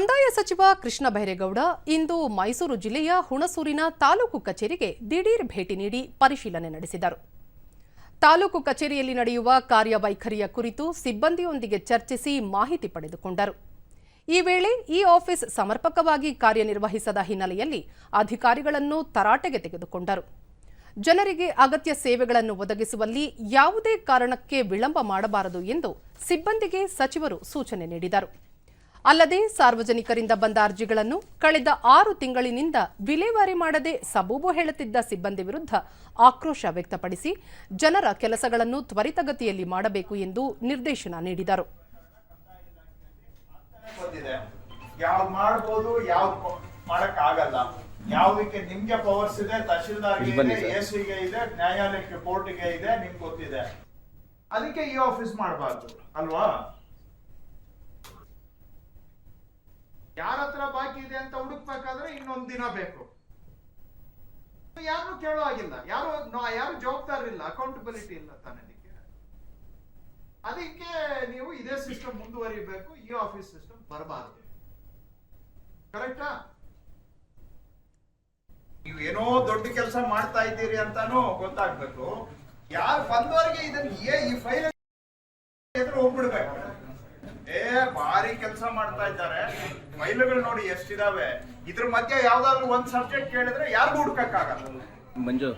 ಕಂದಾಯ ಸಚಿವ ಕೃಷ್ಣ ಬೈರೇಗೌಡ ಇಂದು ಮೈಸೂರು ಜಿಲ್ಲೆಯ ಹುಣಸೂರಿನ ತಾಲೂಕು ಕಚೇರಿಗೆ ದಿಢೀರ್ ಭೇಟಿ ನೀಡಿ ಪರಿಶೀಲನೆ ನಡೆಸಿದರು. ತಾಲೂಕು ಕಚೇರಿಯಲ್ಲಿ ನಡೆಯುವ ಕಾರ್ಯವೈಖರಿಯ ಕುರಿತು ಸಿಬ್ಬಂದಿಯೊಂದಿಗೆ ಚರ್ಚಿಸಿ ಮಾಹಿತಿ ಪಡೆದುಕೊಂಡರು. ಈ ವೇಳೆ ಈ ಆಫೀಸ್ ಸಮರ್ಪಕವಾಗಿ ಕಾರ್ಯನಿರ್ವಹಿಸದ ಹಿನ್ನೆಲೆಯಲ್ಲಿ ಅಧಿಕಾರಿಗಳನ್ನು ತರಾಟೆಗೆ ತೆಗೆದುಕೊಂಡರು. ಜನರಿಗೆ ಅಗತ್ಯ ಸೇವೆಗಳನ್ನು ಒದಗಿಸುವಲ್ಲಿ ಯಾವುದೇ ಕಾರಣಕ್ಕೆ ವಿಳಂಬ ಮಾಡಬಾರದು ಎಂದು ಸಿಬ್ಬಂದಿಗೆ ಸಚಿವರು ಸೂಚನೆ ನೀಡಿದರು. ಅಲ್ಲದೆ ಸಾರ್ವಜನಿಕರಿಂದ ಬಂದ ಅರ್ಜಿಗಳನ್ನು ಕಳೆದ ಆರು ತಿಂಗಳಿನಿಂದ ವಿಲೇವಾರಿ ಮಾಡದೆ ಸಬೂಬು ಹೇಳುತ್ತಿದ್ದ ಸಿಬ್ಬಂದಿ ವಿರುದ್ಧ ಆಕ್ರೋಶ ವ್ಯಕ್ತಪಡಿಸಿ ಜನರ ಕೆಲಸಗಳನ್ನು ತ್ವರಿತಗತಿಯಲ್ಲಿ ಮಾಡಬೇಕು ಎಂದು ನಿರ್ದೇಶನ ನೀಡಿದರು. ಯಾವ್ದಕ್ಕೆ ನಿಮ್ಗೆ ಪವರ್ಸ್ ಇದೆ ತಹಶೀಲ್ದಾರ್ಗೆ ಇದೆ. ಇದೆ ನ್ಯಾಯಾಲಯಕ್ಕೆ ಕೋರ್ಟ್ಗೆ ಇದೆ ನಿಮ್ಗೆ ಗೊತ್ತಿದೆ. ಅದಕ್ಕೆ ಈ ಆಫೀಸ್ ಮಾಡಬಾರ್ದು ಅಲ್ವಾ? ಹತ್ರ ಬಾಕಿ ಇದೆ ಅಂತ ಹುಡುಕ್ಬೇಕಾದ್ರೆ ಇನ್ನೊಂದ್ ದಿನ ಬೇಕು. ಯಾರು ಕೇಳೋ ಆಗಿಲ್ಲ ಯಾರು ಯಾರು ಜವಾಬ್ದಾರಿಲ್ಲ ಅಕೌಂಟಬಿಲಿಟಿ ಇಲ್ಲ ತಾನೆ ಅದಕ್ಕೆ ನೀವು ಇದೇ ಸಿಸ್ಟಮ್ ಮುಂದುವರಿಬೇಕು, ಈ ಆಫೀಸ್ ಸಿಸ್ಟಮ್ ಬರಬಾರದು. ಕರೆಕ್ಟಾ ನೀವು ಏನೋ ದೊಡ್ಡ ಕೆಲಸ ಮಾಡ್ತಾ ಇದ್ದೀರಿ ಅಂತಾನು ಗೊತ್ತಾಗ್ಬೇಕು. ಯಾರು ಬಂದವರಿಗೆ ಇದನ್ನ ಈ ಫೈಲ್ ಭಾರಿ ಕೆಲಸ ಮಾಡ್ತಾ ಇದ್ದಾರೆ. ಫೈಲ್ಗಳು ನೋಡಿ ಎಷ್ಟಿದಾವೆ. ಇದ್ರ ಮಧ್ಯೆ ಯಾವ್ದಾದ್ರು ಒಂದ್ ಸಬ್ಜೆಕ್ಟ್ ಕೇಳಿದ್ರೆ ಯಾರಿಗೂ ಹುಡ್ಕಕ್ಕಾಗಲ್ಲ. ಮಂಜು